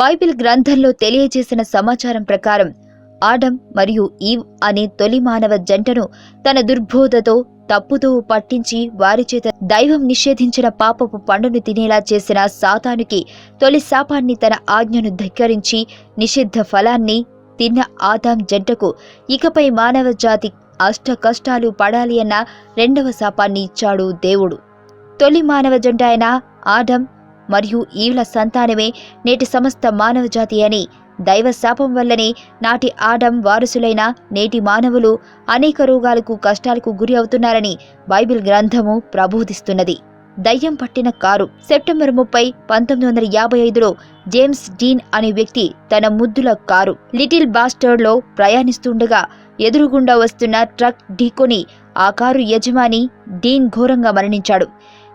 Bible గ్రంథంలో తెలియజేసిన సమాచారం ప్రకారం ఆడమ్ మరియు ఈవ్ అనే తొలి మానవ జంటను తన దుర్బోధతో తప్పుతో పట్టించి వారి చేత దైవం నిషేధించిన పాపపు పండును తినేలా చేసిన సాతానుకి తొలి శాపాన్ని తన ఆజ్ఞను ధిక్కరించి నిషిద్ధ ఫలాన్ని తిన్న ఆదాం జంటకు ఇకపై మానవ జాతి అష్ట కష్టాలు పడాలి అన్న రెండవ శాపాన్ని ఇచ్చాడు దేవుడు. తొలి మానవ జంట అయిన ఆడం మరియు ఈవుల సంతానమే నేటి సమస్త మానవ జాతి అని. దైవ శాపం వల్లనే నాటి ఆడం వారసులైన నేటి మానవులు అనేక రోగాలకు కష్టాలకు గురి అవుతున్నారని బైబిల్ గ్రంథము ప్రబోధిస్తున్నది. దయ్యం పట్టిన కారు సెప్టెంబర్ ముప్పై పంతొమ్మిది వందల యాభై ఐదులో జేమ్స్ డీన్ అనే వ్యక్తి తన ముద్దుల కారు లిటిల్ బాస్టర్డ్లో ప్రయాణిస్తుండగా ఎదురుగుండా వస్తున్న ట్రక్ ఢీకొని ఆ కారు యజమాని డీన్ ఘోరంగా మరణించాడు.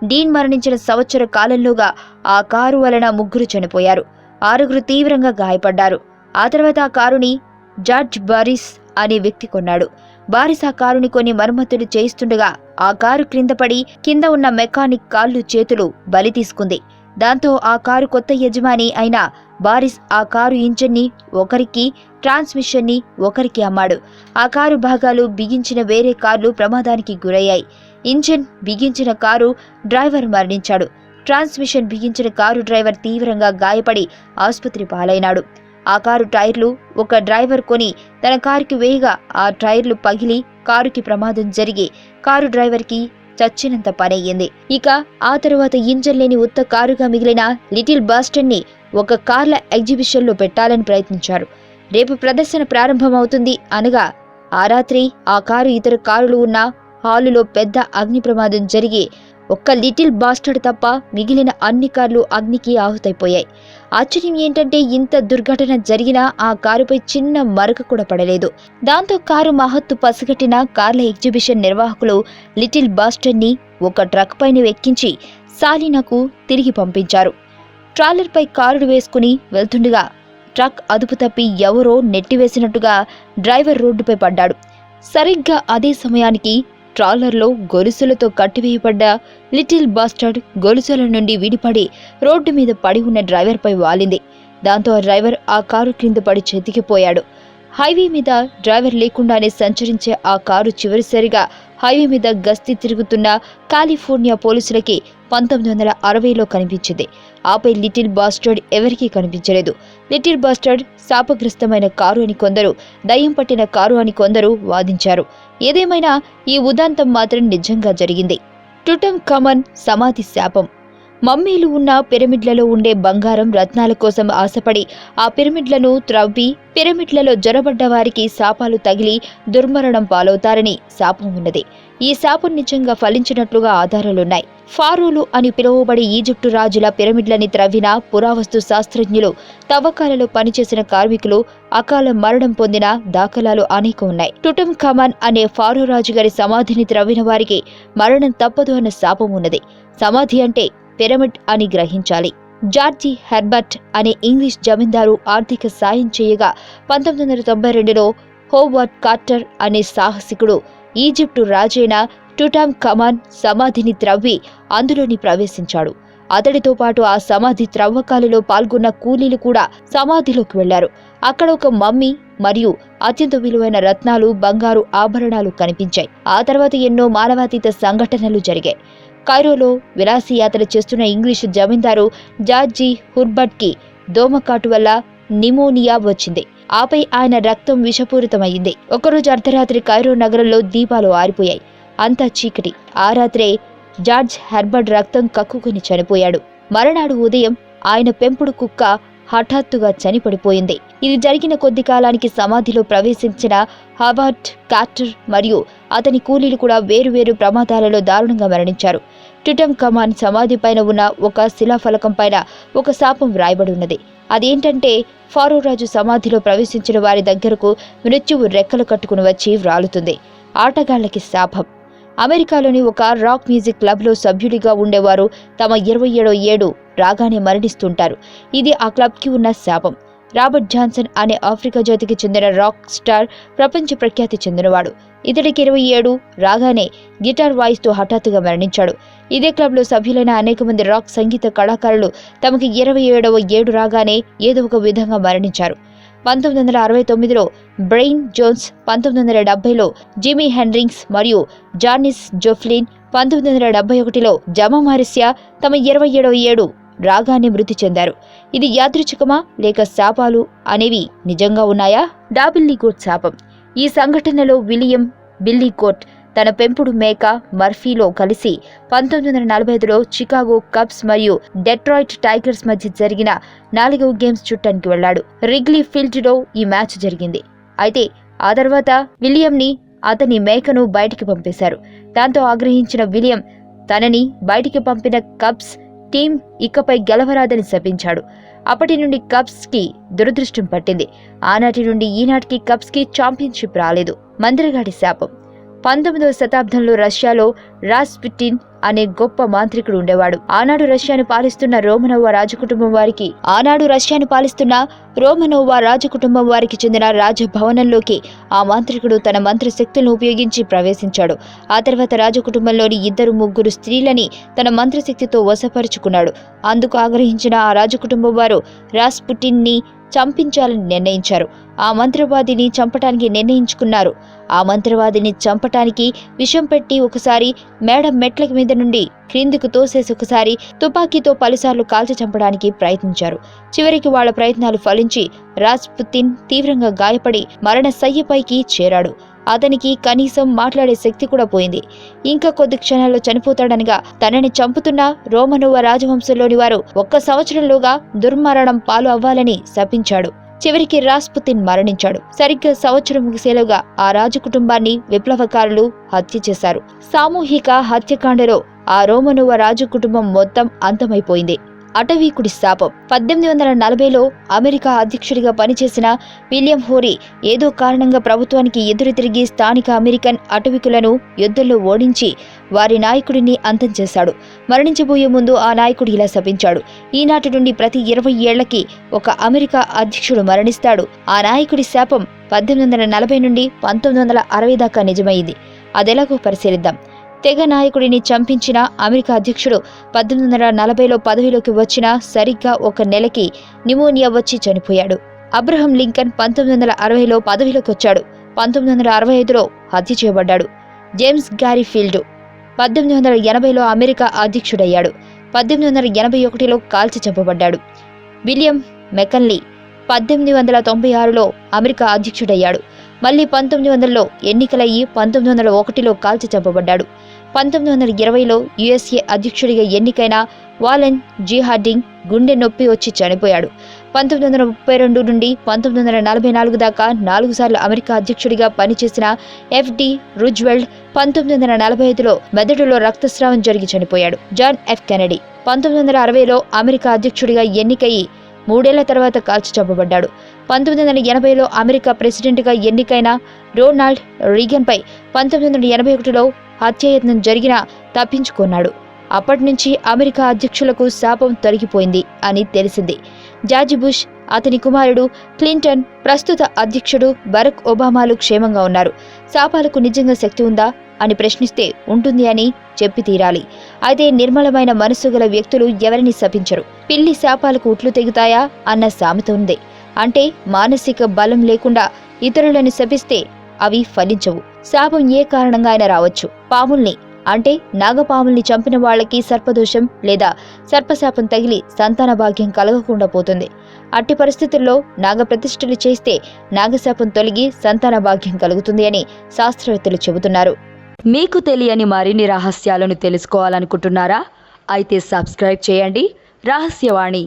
డీన్ మరణించిన సంవత్సర కాలంలోగా ఆ కారు వలన ముగ్గురు చనిపోయారు. ఆరుగురు తీవ్రంగా గాయపడ్డారు. ఆ తర్వాత ఆ కారుని జార్జ్ బారిస్ అనే వ్యక్తి కొన్నాడు. బారిస్ ఆ కారుని కొన్ని మరమ్మతులు చేయిస్తుండగా ఆ కారు క్రింద పడి కింద ఉన్న మెకానిక్ కాళ్ళు చేతులు బలి తీసుకుంది. దాంతో ఆ కారు కొత్త యజమాని అయిన బారిస్ ఆ కారు ఇంజన్ని ఒకరికి ట్రాన్స్మిషన్ని ఒకరికి అమ్మాడు. ఆ కారు భాగాలు బిగించిన వేరే కార్లు ప్రమాదానికి గురయ్యాయి. ఇంజిన్ బిగించిన కారు డ్రైవర్ మరణించాడు. ట్రాన్స్మిషన్ బిగించిన కారు డ్రైవర్ తీవ్రంగా గాయపడి ఆసుపత్రి పాలైనాడు. ఆ కారు టైర్లు ఒక డ్రైవర్ కొని తన కారుకి వేయగా ఆ టైర్లు పగిలి కారుకి ప్రమాదం జరిగి కారు డ్రైవర్కి చచ్చినంత పనయ్యింది. ఇక ఆ తరువాత ఇంజన్ లేని ఉత్త కారుగా మిగిలిన లిటిల్ బాస్టన్ని ఒక కార్ల ఎగ్జిబిషన్లో పెట్టాలని ప్రయత్నించారు. రేపు ప్రదర్శన ప్రారంభమవుతుంది అనగా ఆ రాత్రి ఆ కారు ఇతర కారులు ఉన్న హాలులో పెద్ద అగ్ని ప్రమాదం జరిగి ఒక్క లిటిల్ బాస్టర్డ్ తప్ప మిగిలిన అన్ని కార్లు అగ్నికి ఆహుతైపోయాయి. ఆశ్చర్యం ఏంటంటే ఇంత దుర్ఘటన జరిగినా ఆ కారుపై చిన్న మరక కూడా పడలేదు. దాంతో కారు మహత్తు పసిగట్టిన కార్ల ఎగ్జిబిషన్ నిర్వాహకులు లిటిల్ బాస్టర్ని ఒక ట్రక్ పైన ఎక్కించి సాలినాకు తిరిగి పంపించారు. ట్రాలర్పై కారుడు వేసుకుని వెళ్తుండగా ట్రక్ అదుపు తప్పి ఎవరో నెట్టివేసినట్టుగా డ్రైవర్ రోడ్డుపై పడ్డాడు. సరిగ్గా అదే సమయానికి ట్రాలర్లో గొలుసులతో కట్టివేయబడ్డ లిటిల్ బాస్టర్డ్ గొలుసుల నుండి విడిపడి రోడ్డు మీద పడి ఉన్న డ్రైవర్పై వాలింది. దాంతో ఆ డ్రైవర్ ఆ కారు క్రింద పడి చెతికిపోయాడు. హైవే మీద డ్రైవర్ లేకుండానే సంచరించే ఆ కారు చివరిసరిగా హైవే మీద గస్తీ తిరుగుతున్న కాలిఫోర్నియా పోలీసులకి పంతొమ్మిది వందల అరవైలో కనిపించింది. ఆపై లిటిల్ బాస్టర్డ్ ఎవరికీ కనిపించలేదు. లిటిల్ బాస్టర్డ్ శాపగ్రస్తమైన కారు అని కొందరు దయ్యం పట్టిన కారు అని కొందరు వాదించారు. ఏదేమైనా ఈ ఉదాంతం మాత్రం నిజంగా జరిగింది. టుటం కమన్ సమాధి శాపం. మమ్మీలు ఉన్న పిరమిడ్లలో ఉండే బంగారం రత్నాల కోసం ఆశపడి ఆ పిరమిడ్లను త్రవ్వి పిరమిడ్లలో జొరబడ్డ వారికి శాపాలు తగిలి దుర్మరణం పాలవుతారని శాపం ఉన్నది. ఈ శాపం నిజంగా ఫలించినట్లుగా ఆధారాలున్నాయి. ఫారోలు అని పిలువబడే ఈజిప్టు రాజుల పిరమిడ్లని త్రవ్విన పురావస్తు శాస్త్రజ్ఞులు తవ్వకాలలో పనిచేసిన కార్మికులు అకాల మరణం పొందిన దాఖలాలు అనేక ఉన్నాయి. టుటం ఖమాన్ అనే ఫారో రాజు గారి సమాధిని త్రవ్విన వారికి మరణం తప్పదు అన్న శాపం ఉన్నది. సమాధి అంటే పిరమిడ్ అని గ్రహించాలి. జార్జి హెర్బర్ట్ అనే ఇంగ్లీష్ జమీందారు ఆర్థిక సాయం చేయగా పంతొమ్మిది వందల తొంభై రెండులో హోవర్డ్ కార్టర్ అనే సాహసికుడు ఈజిప్టు రాజైన టుటామ్ కమాన్ సమాధిని త్రవ్వి అందులోని ప్రవేశించాడు. అతడితో పాటు ఆ సమాధి త్రవ్వకాలలో పాల్గొన్న కూలీలు కూడా సమాధిలోకి వెళ్ళారు. అక్కడ ఒక మమ్మీ మరియు అత్యంత విలువైన రత్నాలు బంగారు ఆభరణాలు కనిపించాయి. ఆ తర్వాత ఎన్నో మానవాతీత సంఘటనలు జరిగాయి. కైరోలో విలాసయాత్ర చేస్తున్న ఇంగ్లీషు జమీందారు జార్జి హుర్బర్ట్కి దోమకాటు వల్ల నిమోనియా వచ్చింది. ఆపై ఆయన రక్తం విషపూరితమైంది ఒకరోజు అర్ధరాత్రి కైరో నగరంలో దీపాలు ఆరిపోయాయి. అంతా చీకటి. ఆ రాత్రే జార్జ్ హెర్బర్ట్ రక్తం కక్కుకుని చనిపోయాడు. మరునాడు ఉదయం ఆయన పెంపుడు కుక్క హఠాత్తుగా చనిపడిపోయింది. ఇది జరిగిన కొద్ది కాలానికి సమాధిలో ప్రవేశించిన హబర్ట్ కాటర్ మరియు అతని కూలీలు కూడా వేరువేరు ప్రమాదాలలో దారుణంగా మరణించారు. టుటం కమాన్ సమాధి పైన ఉన్న ఒక శిలాఫలకం పైన ఒక శాపం వ్రాయబడి ఉన్నది. అదేంటంటే ఫారో రాజు సమాధిలో ప్రవేశించిన వారి దగ్గరకు మృత్యువు రెక్కలు కట్టుకుని వచ్చి వ్రాలుతుంది. ఆటగాళ్ళకి శాపం. అమెరికాలోని ఒక రాక్ మ్యూజిక్ క్లబ్లో సభ్యుడిగా ఉండేవారు తమ ఇరవై ఏడో ఏడు రాగానే మరణిస్తుంటారు. ఇది ఆ క్లబ్కి ఉన్న శాపం. రాబర్ట్ జాన్సన్ అనే ఆఫ్రికా జాతికి చెందిన రాక్ స్టార్ ప్రపంచ ప్రఖ్యాతి చెందినవాడు. ఇతడికి ఇరవై ఏడు రాగానే గిటార్ వాయిస్తూ హఠాత్తుగా మరణించాడు. ఇదే క్లబ్లో సభ్యులైన అనేక మంది రాక్ సంగీత కళాకారులు తమకి ఇరవై ఏడవ ఏడు రాగానే ఏదో ఒక విధంగా మరణించారు. పంతొమ్మిది వందల అరవై తొమ్మిదిలో బ్రెయిన్ జోన్స్ పంతొమ్మిది వందల డెబ్బైలో జిమీ హెన్రింగ్స్ మరియు జానిస్ జోఫ్లిన్ పంతొమ్మిది వందల డెబ్బై ఒకటిలో జమా మారిసియా తమ ఇరవై ఏడవ ఏడు రాగానే మృతి చెందారు. ఇది యాదృచ్ఛికమా లేక శాపాలు అనేవి నిజంగా ఉన్నాయా? డాబిల్లీ కోట్ శాపం. ఈ సంఘటనలో విలియం బిల్లీ కోట్ తన పెంపుడు మేక మర్ఫీలో కలిసి పంతొమ్మిది వందల నలభై ఐదులో చికాగో కబ్స్ మరియు డెట్రాయిట్ టైగర్స్ మధ్య జరిగిన నాలుగవ గేమ్స్ చుట్టానికి వెళ్ళాడు రిగ్లీ ఫీల్డ్లో ఈ మ్యాచ్ జరిగింది. అయితే ఆ తర్వాత విలియంని అతని మేకను బయటికి పంపేశారు. దాంతో ఆగ్రహించిన విలియం తనని బయటికి పంపిన కబ్స్ టీం ఇకపై గెలవరాదని శపించాడు. అప్పటి నుండి కప్స్కి దురదృష్టం పట్టింది. ఆనాటి నుండి ఈనాటికి కప్స్కి ఛాంపియన్షిప్ రాలేదు. మందిరగాడి శాపం. పంతొమ్మిదవ శతాబ్దంలో రష్యాలో రాస్పుటిన్ అనే గొప్ప మాంత్రికుడు ఉండేవాడు. ఆనాడు రష్యాను పాలిస్తున్న రోమనోవా రాజకుటుంబం వారికి ఆనాడు రష్యాను పాలిస్తున్న రోమనోవా రాజకుటుంబం వారికి చెందిన రాజభవనంలోకి ఆ మాంత్రికుడు తన మంత్ర శక్తులను ఉపయోగించి ప్రవేశించాడు. ఆ తర్వాత రాజకుటుంబంలోని ఇద్దరు ముగ్గురు స్త్రీలని తన మంత్రశక్తితో వశపరుచుకున్నాడు. అందుకు ఆగ్రహించిన ఆ రాజకుటుంబం వారు రాస్పుటిన్ని చంపించాలని నిర్ణయించారు. ఆ మంత్రవాదిని చంపటానికి నిర్ణయించుకున్నారు. ఆ మంత్రవాదిని చంపటానికి విషం పెట్టి ఒకసారి మేడం మెట్ల మీద నుండి క్రిందికి తోసేసి ఒకసారి తుపాకీతో పలుసార్లు కాల్చి చంపడానికి ప్రయత్నించారు. చివరికి వాళ్ళ ప్రయత్నాలు ఫలించి రాజ్పుతిన్ తీవ్రంగా గాయపడి మరణ శయ్యపైకి చేరాడు. అతనికి కనీసం మాట్లాడే శక్తి కూడా పోయింది. ఇంకా కొద్ది క్షణాల్లో చనిపోతాడనగా తనని చంపుతున్న రోమనువ రాజవంశంలోని వారు ఒక్క సంవత్సరంలోగా దుర్మరణం పాలు అవ్వాలని శపించాడు. చివరికి రాస్పుతిన్ మరణించాడు. సరిగ్గా సంవత్సరం ముగిసేలోగా ఆ రాజు కుటుంబాన్ని విప్లవకారులు హత్య చేశారు. సామూహిక హత్యకాండలో ఆ రోమనువ రాజు కుటుంబం మొత్తం అంతమైపోయింది. అటవీకుడి శాపం. పద్దెనిమిది వందల నలభైలో అమెరికా అధ్యక్షుడిగా పనిచేసిన విలియం హోరీ ఏదో కారణంగా ప్రభుత్వానికి ఎదురు తిరిగి స్థానిక అమెరికన్ అటవికులను యుద్ధంలో ఓడించి వారి నాయకుడిని అంతం చేశాడు. మరణించబోయే ముందు ఆ నాయకుడు ఇలా శపించాడు. ఈనాటి నుండి ప్రతి ఇరవై ఏళ్ళకి ఒక అమెరికా అధ్యక్షుడు మరణిస్తాడు. ఆ నాయకుడి శాపం పద్దెనిమిది వందల నలభై నుండి పంతొమ్మిది వందల అరవై దాకా నిజమైంది. అదెలాగో పరిశీలిద్దాం. తెగ నాయకుడిని చంపించిన అమెరికా అధ్యక్షుడు పద్దెనిమిది వందల నలభైలో పదవిలోకి వచ్చిన సరిగ్గా ఒక నెలకి నిమోనియా వచ్చి చనిపోయాడు. అబ్రహం లింకన్ పంతొమ్మిది వందల అరవైలో పదవిలోకి వచ్చాడు. పంతొమ్మిది వందల అరవై ఐదులో హత్య చేయబడ్డాడు. James Garfield. పద్దెనిమిది వందల ఎనభైలో అమెరికా అధ్యక్షుడయ్యాడు. పద్దెనిమిది వందల ఎనభై ఒకటిలో కాల్చి చంపబడ్డాడు. విలియం మెకన్లీ పద్దెనిమిది వందల తొంభై ఆరులో అమెరికా అధ్యక్షుడయ్యాడు. మళ్ళీ పంతొమ్మిది వందలలో ఎన్నికలయ్యి పంతొమ్మిది వందల ఒకటిలో కాల్చి చంపబడ్డాడు. పంతొమ్మిది వందల ఇరవైలో యుఎస్ఏ అధ్యక్షుడిగా ఎన్నికైన వాలెన్ జిహార్డింగ్ గుండె నొప్పి వచ్చి చనిపోయాడు. పంతొమ్మిది వందల ముప్పై రెండు నుండి పంతొమ్మిది వందల నలభై నాలుగు దాకా నాలుగు సార్లు అమెరికా అధ్యక్షుడిగా పనిచేసిన ఎఫ్డి రుజ్వెల్డ్ పంతొమ్మిది వందల నలభై ఐదులో మెదడులో రక్తస్రావం జరిగి చనిపోయాడు. జాన్ ఎఫ్ కెనడీ పంతొమ్మిది వందల అరవైలో అమెరికా అధ్యక్షుడిగా ఎన్నికయి మూడేళ్ళ తర్వాత కాల్చి చంపబడ్డాడు. పంతొమ్మిది వందల ఎనభైలో అమెరికా ప్రెసిడెంట్గా ఎన్నికైన రోనాల్డ్ రీగన్పై పంతొమ్మిది వందల ఎనభై ఒకటిలో హత్యాయత్నం జరిగినా తప్పించుకున్నాడు. అప్పటి నుంచి అమెరికా అధ్యక్షులకు శాపం తొలగిపోయింది అని తెలిసింది. జార్జి బుష్ అతని కుమారుడు క్లింటన్ ప్రస్తుత అధ్యక్షుడు బరక్ ఒబామాలు క్షేమంగా ఉన్నారు. శాపాలకు నిజంగా శక్తి ఉందా అని ప్రశ్నిస్తే ఉంటుంది అని చెప్పి తీరాలి. అయితే నిర్మలమైన మనస్సు గల వ్యక్తులు ఎవరిని శపించరు? పిల్లి శాపాలకు ఉట్లు తెగుతాయా అన్న సామెత ఉంది. అంటే మానసిక బలం లేకుండా ఇతరులను శపిస్తే అవి ఫలించవు. శాపం ఏ కారణంగా అయినా రావచ్చు. పాముల్ని అంటే నాగపాముల్ని చంపిన వాళ్ళకి సర్పదోషం లేదా సర్పశాపం తగిలి సంతాన భాగ్యం కలగకుండా పోతుంది. అట్టి పరిస్థితుల్లో నాగప్రతిష్ఠలు చేస్తే నాగశాపం తొలగి సంతాన భాగ్యం కలుగుతుంది అని శాస్త్రవేత్తలు చెబుతున్నారు. మీకు తెలియని మరిన్ని రహస్యాలను తెలుసుకోవాలనుకుంటున్నారా? అయితే సబ్స్క్రైబ్ చేయండి. రహస్యవాణి.